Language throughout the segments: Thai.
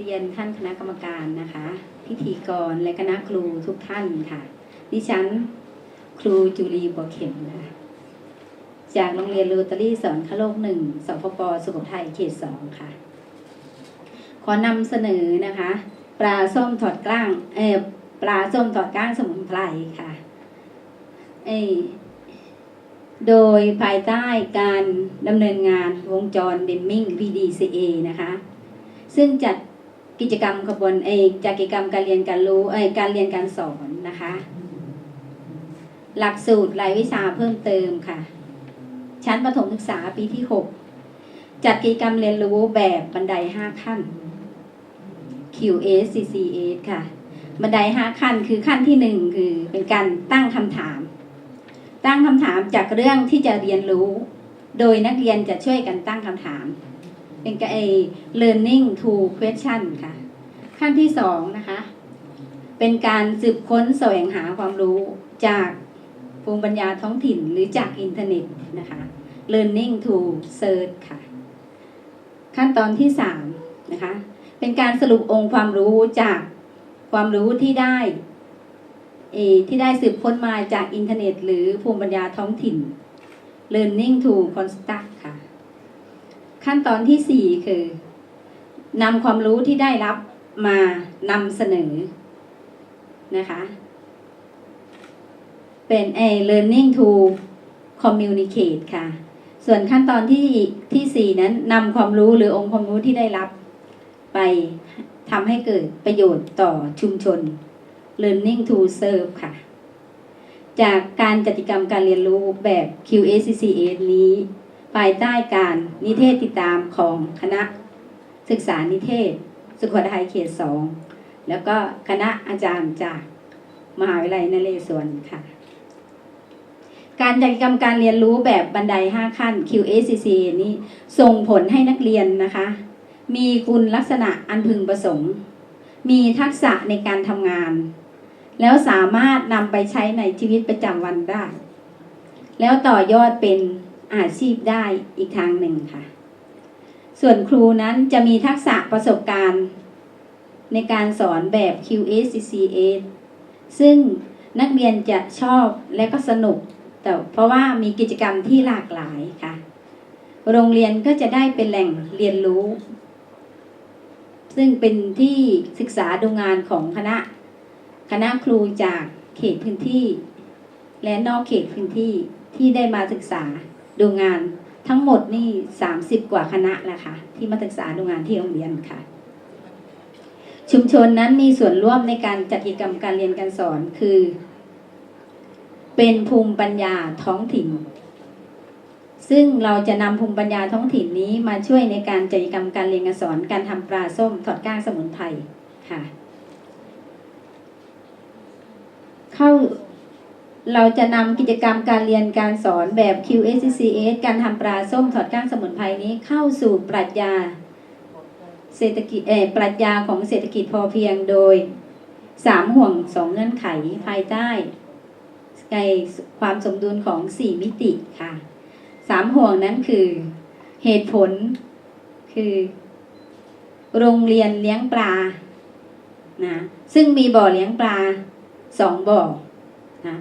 เรียนท่านคณะกรรมการนะคะ พิธีกรและคณะครูทุกท่านค่ะ ดิฉันครูจุลีบัวเข็มนะคะจากโรงเรียนโรตารี่สอนคโลกหนึ่งสพปสุโขทัยเขตสองค่ะ ขอนำเสนอนะคะ ปลาส้มถอดกล้างเออปลาส้มถอดกล้างสมุนไพรค่ะเออโดยภายใต้การดำเนินงานวงจรเดมมิง PDCA นะคะ ซึ่งจัด กิจกรรมขบวนเอกจัดกิจกรรมการเรียนการรู้เอการเรียนการสอนนะคะ หลักสูตรรายวิชาเพิ่มเติมค่ะ ชั้นประถมศึกษาปีที่ 6 จัดกิจกรรมเรียนรู้แบบบันได 5 ขั้น QS CCS ค่ะ บันได 5 ขั้นคือขั้นที่ 1 คือเป็นการตั้งคำถาม ตั้งคำถามจากเรื่องที่จะเรียนรู้ โดยนักเรียนจะช่วยกันตั้งคำถาม เป็นการ learning to question ค่ะ ขั้นที่สองนะคะ เป็นการสืบค้นแสวงหาความรู้จากภูมิปัญญาท้องถิ่นหรือจากอินเทอร์เน็ตนะคะ learning to search ค่ะ ขั้นตอนที่สามนะคะ เป็นการสรุปองค์ความรู้จากความรู้ที่ได้เอที่ได้สืบค้นมาจากอินเทอร์เน็ต หรือภูมิปัญญาท้องถิ่น learning to construct ค่ะ ขั้นตอนที่สี่คือนำความรู้ที่ได้รับมานำเสนอนะคะ เป็น a learning to communicate ค่ะ ส่วนขั้นตอนที่ที่สี่นั้นนำความรู้หรือองค์ความรู้ที่ได้รับ ไปทำให้เกิดประโยชน์ต่อชุมชน learning to serve ค่ะ จากการจัดกิจกรรมการเรียนรู้แบบ QACCA นี้ ภายใต้การนิเทศติดตามของคณะศึกษานิเทศ สุขทัยเขตสองแล้วก็คณะอาจารย์จากมหาวิทยาลัยนเรศวรค่ะ การจัดกิจกรรมการเรียนรู้แบบบันได 5 ขั้น QACC นี้ส่งผลให้นักเรียนนะคะ มีคุณลักษณะอันพึงประสงค์ มีทักษะในการทำงาน แล้วสามารถนำไปใช้ในชีวิตประจำวันได้ แล้วต่อยอดเป็น อาชีพได้อีกทางหนึ่งค่ะ ส่วนครูนั้นจะมีทักษะประสบการณ์ ในการสอนแบบ QSCCA ซึ่งนักเรียนจะชอบและก็สนุก แต่เพราะว่ามีกิจกรรมที่หลากหลายค่ะ โรงเรียนก็จะได้เป็นแหล่งเรียนรู้ ซึ่งเป็นที่ศึกษาดูงานของคณะ คณะครูจากเขตพื้นที่ และนอกเขตพื้นที่ที่ได้มาศึกษา ดูงานทั้งหมดนี่ 30 กว่าคณะแหละค่ะ ที่มาศึกษาดูงานที่โรงเรียนค่ะ ชุมชนนั้นมีส่วนร่วมในการจัดกิจกรรมการเรียนการสอนคือ เป็นภูมิปัญญาท้องถิ่น ซึ่งเราจะนำภูมิปัญญาท้องถิ่นนี้มาช่วยในการจัดกิจกรรมการเรียนการสอน การทำปลาส้มถอดก้างสมุนไพรค่ะ เข้า เราจะนำกิจกรรมการเรียนการสอนแบบ QSCCS การทำปลาส้มถอดก้างสมุนไพรนี้เข้าสู่ปรัชญาเศรษฐกิจเออปรัชญาของเศรษฐกิจพอเพียงโดยสามห่วงสองเงื่อนไขภายใต้ในความสมดุลของสี่มิติค่ะสามห่วงนั้นคือเหตุผลคือ โรงเรียนเลี้ยงปลานะซึ่งมีบ่อเลี้ยงปลาสองบ่อนะ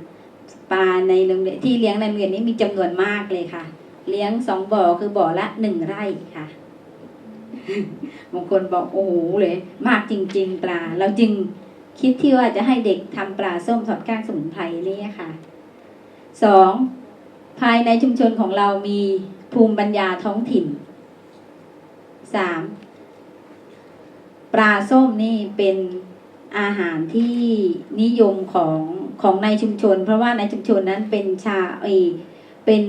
ปลาในโรงเรียนที่เลี้ยงในโรงเรียนนี้มีจำนวนมากเลยค่ะ เลี้ยงสองบ่อคือบ่อละหนึ่งไร่ค่ะบางคนบอกโอ้โหเลย มากจริง ๆ ปลา เราจึงคิดที่ว่าจะให้เด็กทำปลาส้มถอดก้างสมุนไพรนี่ค่ะสองภายในชุมชนของเรามีภูมิปัญญาท้องถิ่นสามปลาส้มนี่เป็นอาหารที่นิยมของ ของในชุมชน เพราะว่าในชุมชนนั้นเป็นชาเอเป็น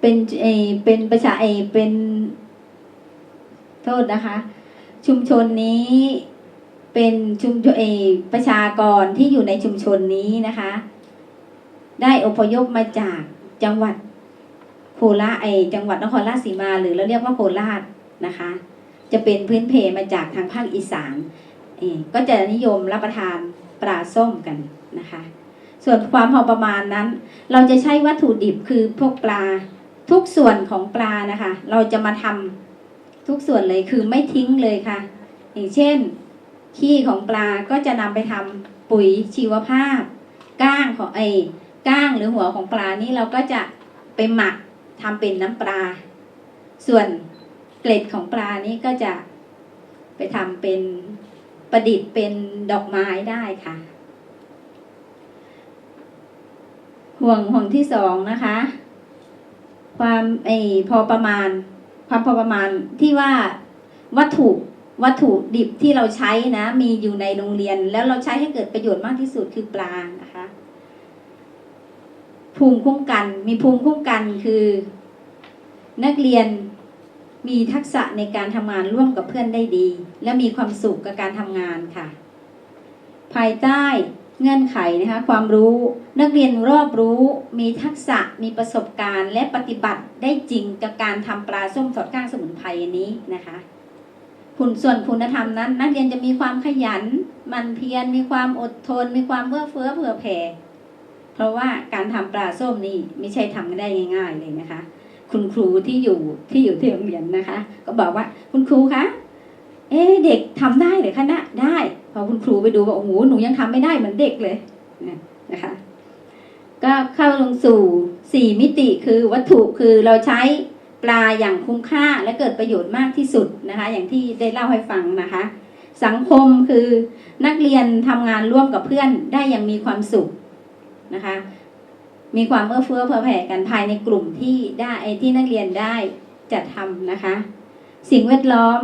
เป็นเอเป็นประชาเออเป็นโทษนะคะ ชุมชนนี้เป็นชุมชนเอประชากรที่อยู่ในชุมชนนี้นะคะ ได้อพยพมาจากจังหวัดโคราชไอจังหวัดนครราชสีมา หรือเราเรียกว่าโคราชนะคะ จะเป็นพื้นเพมาจากทางภาคอีสาน ก็จะนิยมรับประทานปลาส้มกันนะคะ ส่วนความพอประมาณนั้น เราจะใช้วัตถุดิบคือพวกปลาทุกส่วนของปลานะคะ เราจะมาททุกส่วนเลยคือไม่ทิ้งเลยค่ะ อย่างเช่น ขี้ของปลาก็จะนำไปทำปุ๋ยชีวภาพ ก้างของไอ้ก้างหรือหัวของปลานี่เราก็จะไปหมักทำเป็นน้ำปลา ส่วนเกล็ดของปลานี่ก็จะไปทำเป็น ประดิษฐ์เป็นดอกไม้ได้ค่ะ ห่วงห่วงที่สองนะคะ ความไอพอประมาณ ความพอประมาณที่ว่าวัตถุวัตถุดิบที่เราใช้นะ มีอยู่ในโรงเรียน แล้วเราใช้ให้เกิดประโยชน์มากที่สุดคือปลานะคะ ภูมิคุ้มกัน มีภูมิคุ้มกันคือ นักเรียน มีทักษะในการทำงานร่วมกับเพื่อนได้ดี และมีความสุขกับการทำงานค่ะ ภายใต้เงื่อนไขนะคะความรู้นักเรียนรอบรู้มีทักษะมีประสบการณ์และปฏิบัติได้จริงกับการทำปลาส้มสดก้างสมุนไพรนี้นะคะคุณส่วนคุณธรรมนั้น นักเรียนจะมีความขยัน มันเพียรมีความอดทน มีความเพื่อเฟื้อเผื่อแผ่เพราะว่าการทำปลาส้มนี่ไม่ใช่ทำกันได้ง่าย ๆ เลยนะคะ คุณครูที่อยู่ที่อยู่ที่โรงเรียนนะคะ ก็บอกว่าคุณครูคะเอ๊เด็กทำได้เหรอคะนะได้ พอคุณครูไปดูบอกโอ้โหหนูยังทำไม่ได้เหมือนเด็กเลยนะคะ ก็เข้าลงสู่สี่มิติคือวัตถุคือเราใช้ปลาอย่างคุ้มค่าและเกิดประโยชน์มากที่สุดนะคะ อย่างที่ได้เล่าให้ฟังนะคะ สังคมคือนักเรียนทำงานร่วมกับเพื่อนได้อย่างมีความสุขนะคะ มีความเอื้อเฟื้อเผื่อแผ่กันภายในกลุ่มที่ได้ไอที่นักเรียนได้จัดทำนะคะ สิ่งแวดล้อม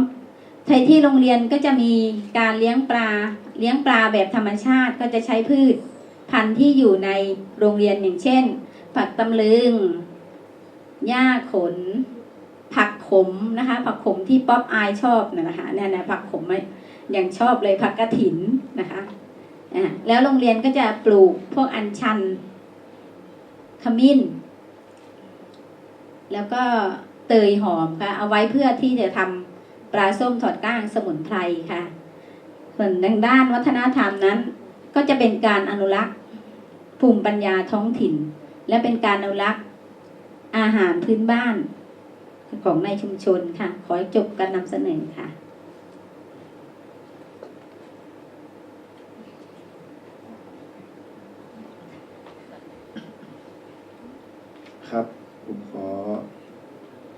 ไทยที่โรงเรียนก็จะมีการเลี้ยงปลาเลี้ยงปลาแบบธรรมชาติก็จะใช้พืช พันธุ์ที่อยู่ในโรงเรียนอย่างเช่น ผักตำลึงหญ้าขน ผักขมนะคะ ผักขมที่ป๊อปอายชอบนะนะคะเนี่ยนะผักขมยังชอบเลยผักกระถินนะคะอ่าแล้วโรงเรียนก็จะปลูกพวกอัญชัน ขมิ้น แล้วก็เตยหอมค่ะ เอาไว้เพื่อที่จะทำปลาส้มถอดก้างสมุนไพรค่ะ ส่วนทางด้านวัฒนธรรมนั้น ก็จะเป็นการอนุรักษ์ภูมิปัญญาท้องถิ่น และเป็นการอนุรักษ์อาหารพื้นบ้านของในชุมชนค่ะ ขอจบการนำเสนอค่ะ ครับผมขอ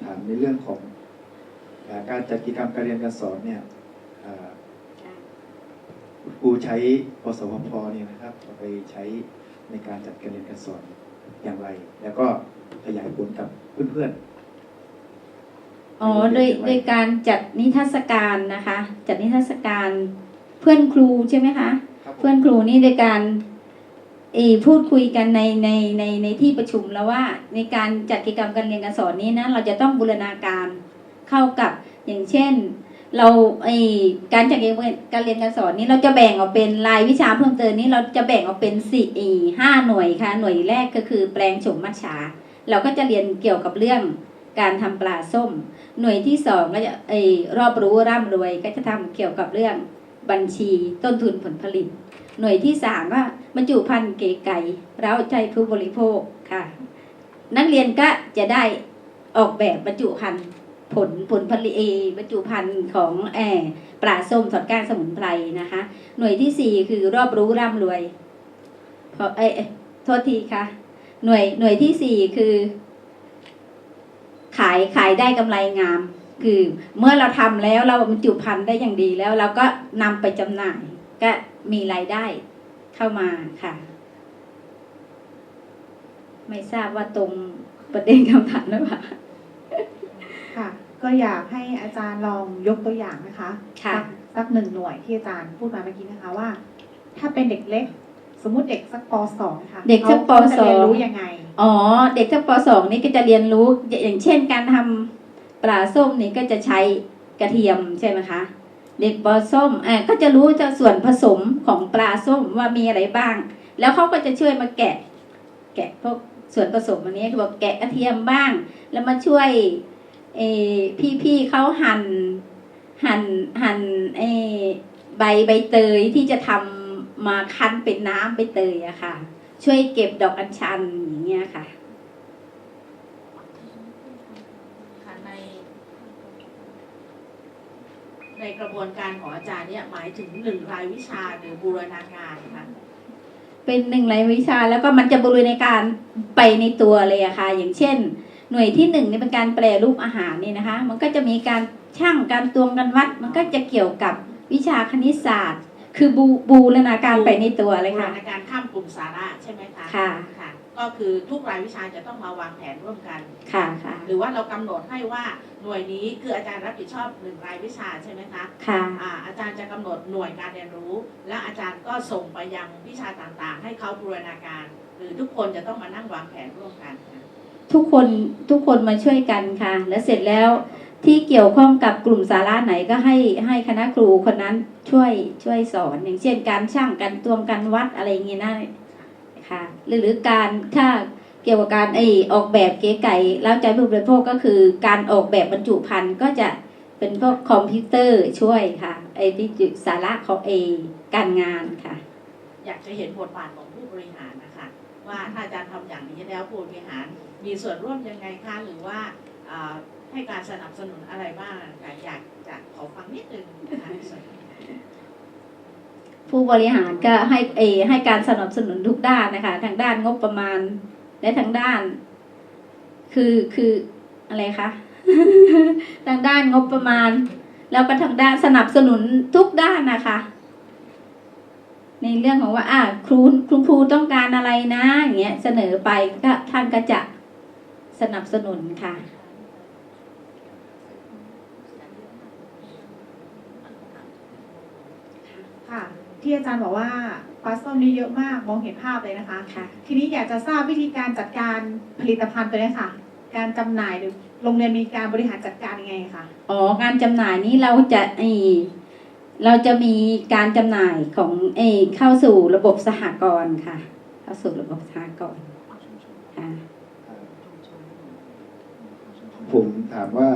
ถามในเรื่องของเอ่อการ จัดกิจกรรมการเรียนการสอนเนี่ยเอ่อคุณครูใช้ปสพพเนี่ยนะครับเอาไปใช้ในการจัดการเรียนการสอนอย่างไร แล้วก็ขยายผลกับเพื่อนอ๋อโดยโดยการจัดนิทรรศการนะคะ จัดนิทรรศการเพื่อนครูใช่ไหมคะๆครับผมเพื่อนครูนี่โดยการเออพูดคุยกันในในในในที่ประชุมแล้วว่าในการจัดกิจกรรมการเรียนการสอนนี้นะเราจะต้องบูรณาการเข้ากับ อย่างเช่น เราไอการจัดกิจกรการเรียนการสอนนี้เราจะแบ่งออกเป็นรายวิชาเพิ่มเติมนี้เราจะแบ่งออกเป็นสี่อีห้าหน่วยค่ะ หน่วยแรกก็คือแปลงโฉมมัจฉาเราก็จะเรียนเกี่ยวกับเรื่องการทำปลาส้ม หน่วยที่สองก็จะไอรอบรู้ร่ำรวยก็จะทำเกี่ยวกับเรื่องบัญชีต้นทุนผลผลิต หน่วยที่สามก็บรรจุภัณฑ์เก๋ไก่เร้าใจผู้บริโภคค่ะ นักเรียนก็จะได้ออกแบบบรรจุภัณฑ์ ผลผลผลิตเอบรรจุภัณฑ์ของแอปลาส้มสอดก้านสมุนไพรนะคะ หน่วยที่สี่คือรอบรู้ร่ำรวยเพราะเอเอ้โทษทีค่ะ หน่วยหน่วยที่สี่คือ ขายขายได้กำไรงาม คือเมื่อเราทำแล้วเราบรรจุภัณฑ์ได้อย่างดีแล้ว เราก็นำไปจำหน่าย ก็มีรายได้เข้ามาค่ะ ไม่ทราบว่าตรงประเด็นคำถามหรือเปล่า ก็อยากให้อาจารย์ลองยกตัวอย่างนะคะค่ะสักสักหนึ่งหน่วยที่อาจารย์พูดมาเมื่อกี้นะคะว่า ถ้าเป็นเด็กเล็ก สมมุติเด็กสักปสองค่ะเด็กสักปขาจะสองเรียนรู้ยังไงอ๋อเด็กชั้นปสองนี่ก็จะเรียนรู้อย่างเช่น การทำปลาส้มนี่ก็จะใช้กระเทียมใช่ไหมคะเด็กปส้มอ่าก็จะรู้จะส่วนผสมของปลาส้มว่ามีอะไรบ้าง แล้วเขาก็จะช่วยมาแกะ แกะพวกส่วนผสมอันนี้คือบอกแกะกระเทียมบ้าง แล้วมาช่วย เออพี่ๆเขาหั่นหั่นหั่นเออใบใบเตยที่จะทำมาคั้นเป็นน้ำใบเตยอะค่ะ ช่วยเก็บดอกอัญชันอย่างเงี้ยค่ะค่ะในในกระบวนการของอาจารย์เนี่ยหมายถึงหนึ่งรายวิชาหรือบูรณาการคะเป็นหนึ่งรายวิชาแล้วก็มันจะบริในการไปในตัวเลยอะค่ะ อย่างเช่น หน่วยที่หนึ่งนี่เป็นการแปรรูปอาหารนี่นะคะ มันก็จะมีการช่างการตวงการวัด มันก็จะเกี่ยวกับวิชาคณิตศาสตร์ คือบูบูรณาการไปในตัวเลยบูรค่ะณาการข้ามกลุ่มสาระใช่ไหมคะค่ะค่ะ ก็คือทุกรายวิชาจะต้องมาวางแผนร่วมกันค่ะค่ะ หรือว่าเรากำหนดให้ว่าหน่วยนี้คืออาจารย์รับผิดชอบหนึ่งรายวิชาใช่ไหมคะค่ะอ่าอาจารย์จะกำหนดหน่วยการเรียนรู้ และอาจารย์ก็ส่งไปยังวิชาต่างๆ ให้เขาบูรณาการ หรือทุกคนจะต้องมานั่งวางแผนร่วมกันค่ะ ทุกคนทุกคนมาช่วยกันค่ะ แล้วเสร็จแล้วที่เกี่ยวข้องกับกลุ่มสาระไหนก็ให้ให้คณะครูคนนั้นช่วยช่วยสอน อย่างเช่น การช่างการตวงการวัดอะไรอย่างเงี้ยนะค่ะ หรือหรือการถ้าเกี่ยวกับการไอออกแบบเก๋ไก่แล้วใจผู้บริโภคก็คือ การออกแบบบรรจุภัณฑ์ก็จะเป็นพวกคอมพิวเตอร์ช่วยค่ะไอที่สาระของเอการงานค่ะ อยากจะเห็นบทบาทของผู้บริหารนะคะว่าถ้าอาจารย์ทำอย่างนี้แล้วผู้บริหาร มีส่วนร่วมยังไงคะหรือว่าให้การสนับสนุนอะไรบ้างค่ะอยากจะขอฟังนิดนึงนะคะในส่วนนี้ผู้บริหารก็ให้เอให้การสนับสนุนทุกด้านนะคะ ทางด้านงบประมาณ และทางด้าน คือคืออะไรคะทางด้านงบประมาณ แล้วก็ทางด้านสนับสนุนทุกด้านนะคะ ในเรื่องของว่าอ่าครูครูครูต้องการอะไรนะอย่างเงี้ยเสนอไปก็ท่านก็จะ สนับสนุนค่ะ ค่ะ ที่อาจารย์บอกว่าปลาส้มนี้เยอะมากมองเห็นภาพเลยนะคะค่ะ ทีนี้อยากจะทราบวิธีการจัดการผลิตภัณฑ์ตัวนี้ค่ะ การจำหน่ายหรือโรงเรียนมีการบริหารจัดการยังไงคะอ๋อการจำหน่ายนี้เราจะไอเราจะมีการจำหน่ายของเออเข้าสู่ระบบสหกรณ์ค่ะ เข้าสู่ระบบสหกรณ์ค่ะ ผมถามว่า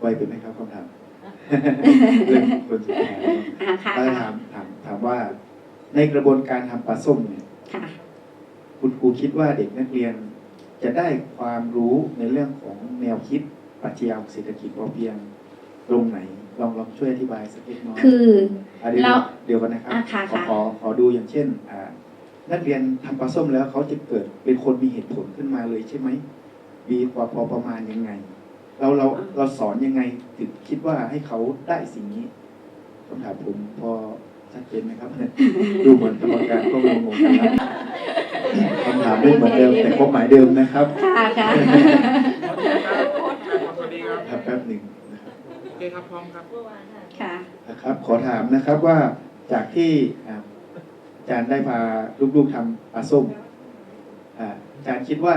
ไวไปไหมครับคำถามเรื่องคนสุดท้ายอ่าค่ะถ้าค่ะถามถามถามว่าในกระบวนการทำปลาส้มเนี่ย ค่ะ คุณครูคิดว่าเด็กนักเรียนจะได้ความรู้ในเรื่องของแนวคิดปรัชญาเศรษฐกิจพอเพียงตรงไหน ลองลองช่วยอธิบายสักเล็กน้อยคืออะเดี๋ยวเราเดี๋ยวกันนะครับอะค่ะขอค่ะ ขอขอดูอย่างเช่นอ่านักเรียนทำปลาส้มแล้วเขาจะเกิดเป็นคนมีเหตุผลขึ้นมาเลยใช่ไหม มีความพอประมาณยังไง เราเราเราสอนยังไงถึงคิดว่าให้เขาได้สิ่งนี้คำถามผมพอชัดเจนไหมครับ ดูเหมือนกรรมการก็งงๆนะครับคำถามไม่เหมือนเดิมแต่ความหมายเดิมนะครับค่ะค่ะสวัสดีครับครับแป๊บหนึ่งนะครับโอเคครับพร้อมครับค่ะนะครับ ขอถามนะครับว่าจากที่อ่าอาจารย์ได้พาลูกๆทำปลาส้มอ่าอาจารย์คิดว่า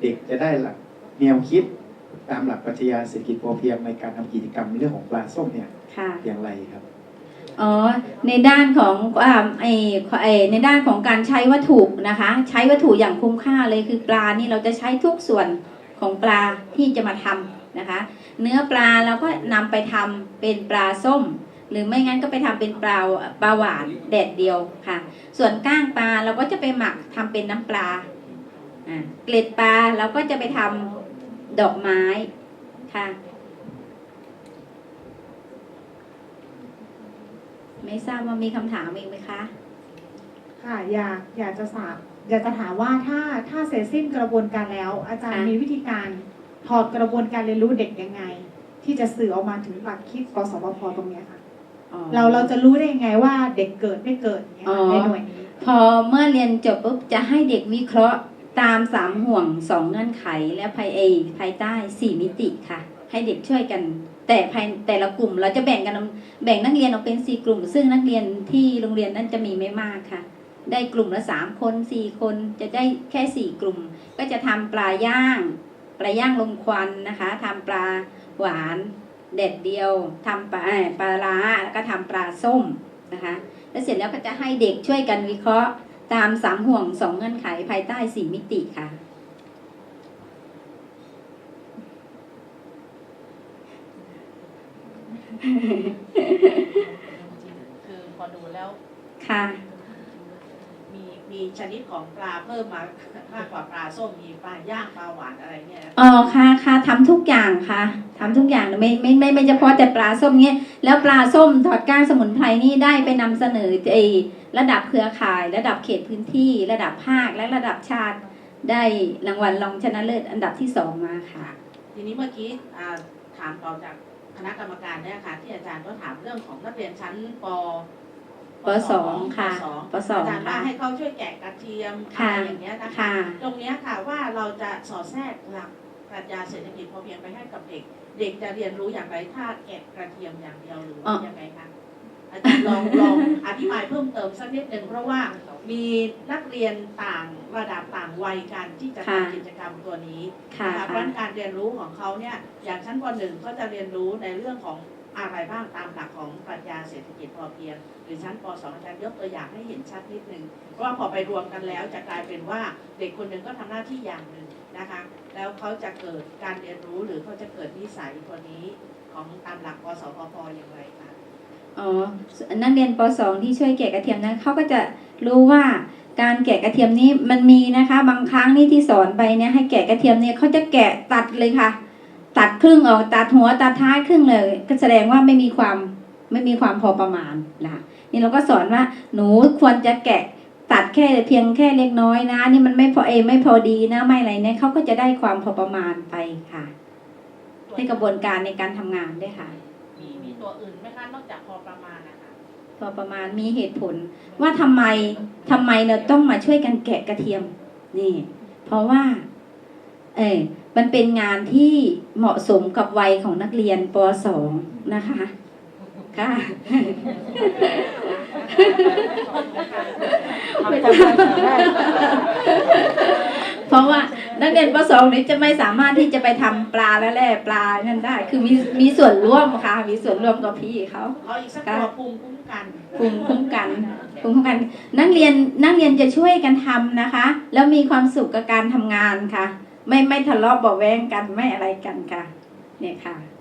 เด็กจะได้หลัก แนวคิดตามหลักปรัชญาเศรษฐกิจพอเพียงในการทำกิจกรรมในเรื่องของปลาส้มเนี่ยค่ะอย่างไรครับอ๋อในด้านของอ่าไอไอในด้านของการใช้วัตถุนะคะ ใช้วัตถุอย่างคุ้มค่าเลยคือปลานี่เราจะใช้ทุกส่วนของปลาที่จะมาทำนะคะ เนื้อปลาเราก็นำไปทำเป็นปลาส้ม หรือไม่งั้นก็ไปทำเป็นปลาปลาหวานแดดเดียวค่ะ ส่วนก้างปลาเราก็จะไปหมักทำเป็นน้ำปลาอ่าเกล็ดปลาเราก็จะไปทำ ดอกไม้ค่ะ ไม่ทราบว่ามีคำถามอีกไหมคะ ค่ะอยากอยากจะทราบอยากจะถามว่าถ้าถ้าเสร็จสิ้นกระบวนการแล้ว อาจารย์ค่ะมีวิธีการถอดกระบวนการเรียนรู้เด็กยังไง ที่จะสื่อออกมาถึงหลักคิดกสบพตรงเนี้ยค่ะอ๋อเราเราจะรู้ได้ยังไงว่าเด็กเกิดไม่เกิดอย่างเงี้ยค่ะอ๋อในหน่วยนี้พอเมื่อเรียนจบปุ๊บจะให้เด็กวิเคราะห์ ตามสามห่วงสองเงื่อนไขและภายเอภายใต้สี่มิติค่ะ ให้เด็กช่วยกัน แต่ภายแต่ละกลุ่มเราจะแบ่งกันแบ่งนักเรียนออกเป็นสี่กลุ่ม ซึ่งนักเรียนที่โรงเรียนนั้นจะมีไม่มากค่ะ ได้กลุ่มละสามคนสี่คนจะได้แค่สี่กลุ่ม ก็จะทำปลาย่าง ปลาย่างลมควันนะคะทำปลาหวานเด็ดเดียวทำปลาปลาร้าแล้วก็ทำปลาส้มนะคะ แล้วเสร็จแล้วก็จะให้เด็กช่วยกันวิเคราะห์ ตามสามห่วงสองเงื่อนไขภายใต้สี่มิติค่ะ คือพอดูแล้วค่ะ มีมีชนิดของปลาเพิ่มมามากกว่าปลาส้มมีปลาย่างปลาหวานอะไรเนี่ยนะคะอ๋อค่ะค่ะทำทุกอย่างค่ะทำทุกอย่างไม่ไม่ไม่ไม่เฉพาะแต่ปลาส้มเงี้ยแล้วปลาส้มถอดก้านสมุนไพรนี่ได้ไปนำเสนอไอ ระดับเครือข่าย ระดับเขตพื้นที่ ระดับภาคและระดับชาติ ได้รางวัลรองชนะเลิศอันดับที่สองมาค่ะ ทีนี้เมื่อกี้อ่าถามต่อจากคณะกรรมการเนี่ยค่ะ ที่อาจารย์ก็ถามเรื่องของนักเรียนชั้นปปสองค่ะปสองปสองอาจารย์ว่าค่ะให้เขาช่วยแกะกระเทียมค่ะอะไรอย่างเงี้ยนะคะค่ะตรงเนี้ยค่ะว่าเราจะสอดแทรกหลักปรัชญาเศรษฐกิจพอเพียงไปให้กับเด็ก เด็กจะเรียนรู้อย่างไรถ้าแกะกระเทียมอย่างเดียวหรือว่ายังไงคะ อาจารย์ลองลองอธิบายเพิ่มเติมสักนิดหนึ่งเพราะว่ามีนักเรียนต่างระดับต่างวัยกันที่จะค่ะทำกิจกรรมตัวนี้ค่ะนะคะเพราะฉะค่ะนั้นการเรียนรู้ของเขาเนี่ยอย่างชั้นป .1 ก็จะเรียนรู้ในเรื่องของอะไรบ้างตามหลักของปรัชญาเศรษฐกิจพอเพียง หรือชั้นป .2 อาจารย์ยกตัวอย่างให้เห็นชัดนิดนึงเพราะว่าพอไปรวมกันแล้วจะกลายเป็นว่าเด็กคนหนึ่งก็ทำหน้าที่อย่างหนึ่งนะคะ แล้วเขาจะเกิดการเรียนรู้หรือเขาจะเกิดนิสัยตัวนี้ของตามหลักปสพพอย่างไรคะ อ๋อนักเรียนป .2 ที่ช่วยแกะกระเทียมนั้นเขาก็จะรู้ว่าการแกะกระเทียมนี้มันมีนะคะ บางครั้งนี่ที่สอนไปเนี่ยให้แกะกระเทียมเนี่ยเขาจะแกะตัดเลยค่ะ ตัดครึ่งออกตัดหัวตัดท้ายครึ่งเลย ก็แสดงว่าไม่มีความไม่มีความพอประมาณนะคะนี่เราก็สอนว่าหนูควรจะแกะตัดแค่เพียงแค่เล็กน้อยนะ นี่มันไม่พอเอไม่พอดีนะไม่อะไรเนี่ยเขาก็จะได้ความพอประมาณไปค่ะในกระบวนการในการทำงานด้วยค่ะ มีมีตัวอื่น จากพอประมาณนะคะพอประมาณมีเหตุผล ว่าทำไมทำไมเราต้องมาช่วยกันแกะกระเทียม นี่ เพราะว่า เออมันเป็นงานที่เหมาะสมกับวัยของนักเรียนป .2 นะคะค่ะเพ ราะว่านักเรียนป .2 นี้จะไม่สามารถที่จะไปทำปลาและแล่ปลานั่นได้ คือมีมีส่วนร่วมค่ะ มีส่วนร่วมกับพี่เขาเอาอีกสักตัวภูมิคุ้มกันภูมิคุ้มกันภูมิคุ้มกัน นักเรียนนักเรียนจะช่วยกันทำนะคะ แล้วมีความสุขกับการทำงานค่ะ ไม่ไม่ทะเลาะเบาะแว้งกันไม่อะไรกันค่ะ เนี่ยค่ะ